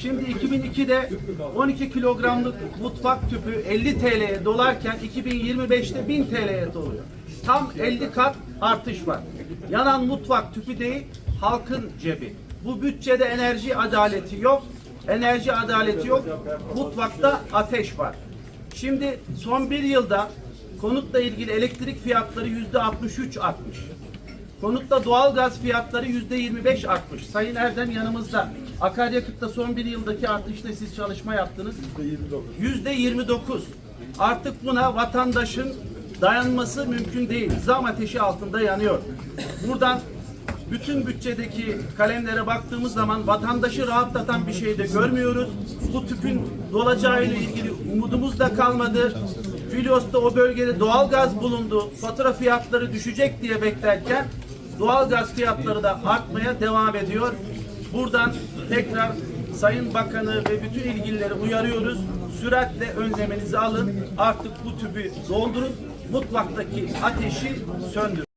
Şimdi 2002'de 12 kilogramlık mutfak tüpü 50 TL'ye dolarken 2025'te 1000 TL'ye doluyor. Tam 50 kat artış var. Yanan mutfak tüpü değil, halkın cebi. Bu bütçede enerji adaleti yok. Enerji adaleti yok. Mutfakta ateş var. Şimdi son bir yılda konutla ilgili elektrik fiyatları yüzde 63 artmış. Konutta doğalgaz fiyatları yüzde 25 artmış. Sayın Erdem yanımızda. Akaryakıtta son bir yıldaki artışla siz çalışma yaptınız. Yüzde 29. Artık buna vatandaşın dayanması mümkün değil. Zam ateşi altında yanıyor. Buradan bütün bütçedeki kalemlere baktığımız zaman vatandaşı rahatlatan bir şey de görmüyoruz. Bu tüpün dolacağıyla ilgili umudumuz da kalmadı. Filyos'ta o bölgede doğalgaz bulundu. Fatura fiyatları düşecek diye beklerken doğalgaz fiyatları da artmaya devam ediyor. Buradan tekrar Sayın Bakanı ve bütün ilgilileri uyarıyoruz. Süratle önlemenizi alın. Artık bu tüpü doldurun. Mutfaktaki ateşi söndürün.